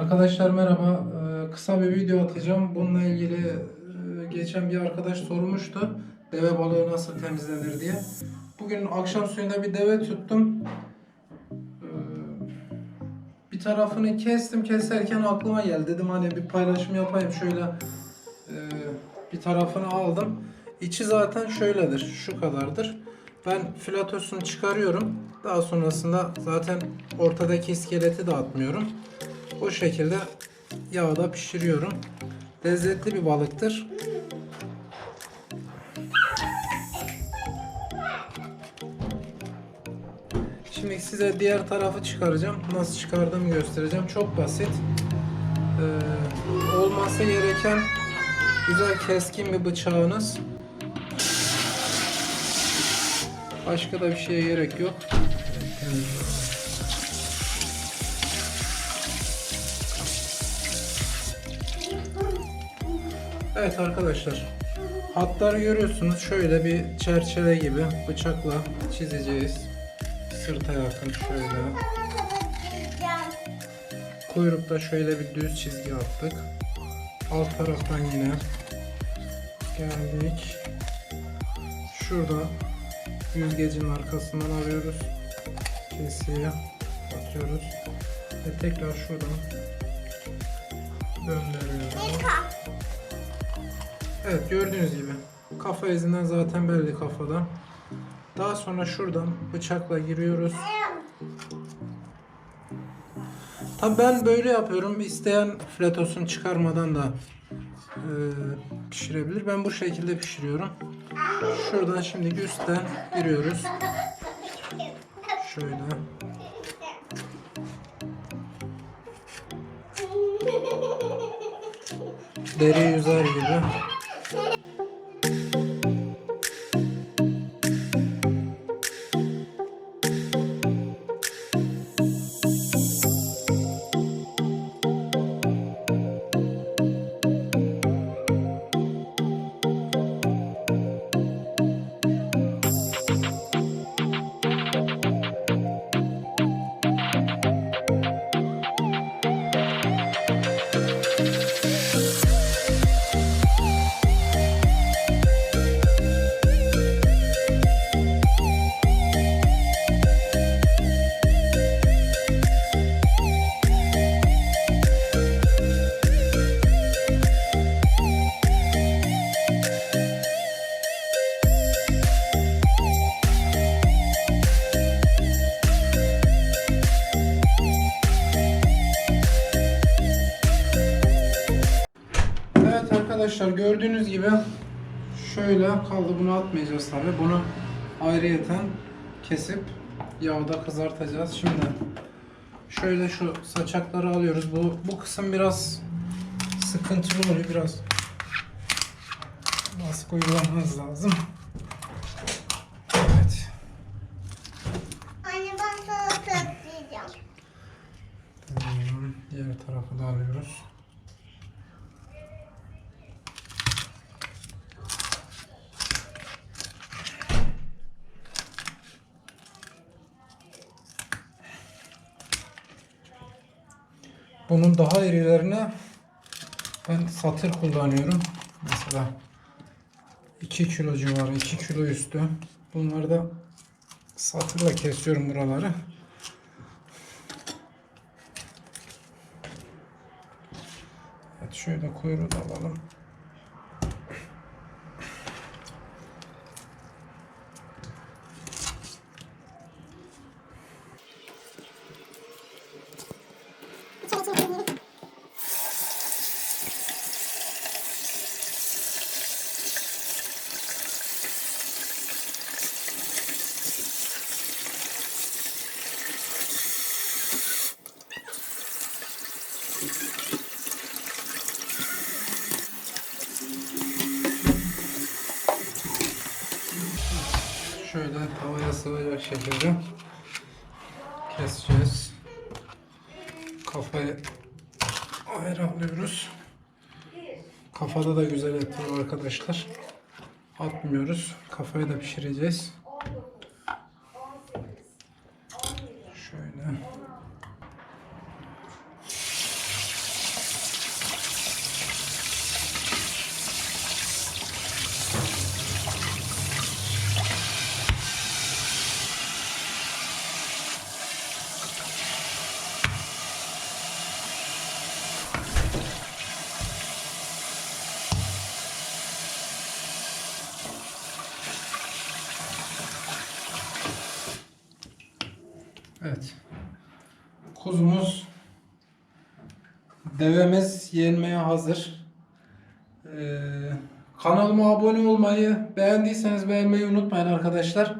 Arkadaşlar merhaba. Ee, Kısa bir video atacağım. Bununla ilgili e, geçen bir arkadaş sormuştu. Deve balığı nasıl temizlenir diye. Bugün akşam suyunda bir deve tuttum. Ee, Bir tarafını kestim. Keserken aklıma geldi. Dedim hani bir paylaşım yapayım. Şöyle e, bir tarafını aldım. İçi zaten şöyledir. Şu kadardır. Ben filatosunu çıkarıyorum. Daha sonrasında zaten ortadaki iskeleti de atmıyorum. Bu şekilde yağda pişiriyorum. Lezzetli bir balıktır. Şimdi size diğer tarafı çıkaracağım. Nasıl çıkardığımı göstereceğim. Çok basit. Ee, olması gereken güzel keskin bir bıçağınız. Başka da bir şeye gerek yok. Evet arkadaşlar. Hatları görüyorsunuz. Şöyle bir çerçeve gibi bıçakla çizeceğiz. Sırta yakın şöyle. Kuyrukta şöyle bir düz çizgi attık. Alt taraftan yine geldik. Şurada yüzgecin arkasından alıyoruz. Kesiye atıyoruz. Ve tekrar şuradan döndürüyoruz. Evet gördüğünüz gibi kafa izinden zaten belli kafadan. Daha sonra şuradan bıçakla giriyoruz. Tabi ben böyle yapıyorum. İsteyen fletosunu çıkarmadan da e, pişirebilir. Ben bu şekilde pişiriyorum. Şuradan şimdi üstten giriyoruz. Şöyle. Deri yüzer gibi. Arkadaşlar gördüğünüz gibi şöyle kaldı bunu atmayacağız tabi bunu ayrıyeten kesip yağda kızartacağız. Şimdi şöyle şu saçakları alıyoruz. Bu bu kısım biraz sıkıntılı oluyor. Biraz baskı uygulamanız lazım. Evet. Anne ben sana tamam. diğer tarafı da alıyoruz Bunun daha irilerine ben satır kullanıyorum. Mesela 2 kilo civarı, 2 kilo üstü. Bunları da satırla kesiyorum buraları. Evet şöyle kuyruğu da alalım. Şöyle tavaya sığacak şekilde keseceğiz. Kafayı ayrı alıyoruz. Kafada da güzel et arkadaşlar. Atmıyoruz. Kafayı da pişireceğiz. Şöyle. Evet. Kuzumuz devemiz yenmeye hazır. Ee, kanalıma abone olmayı, beğendiyseniz beğenmeyi unutmayın arkadaşlar.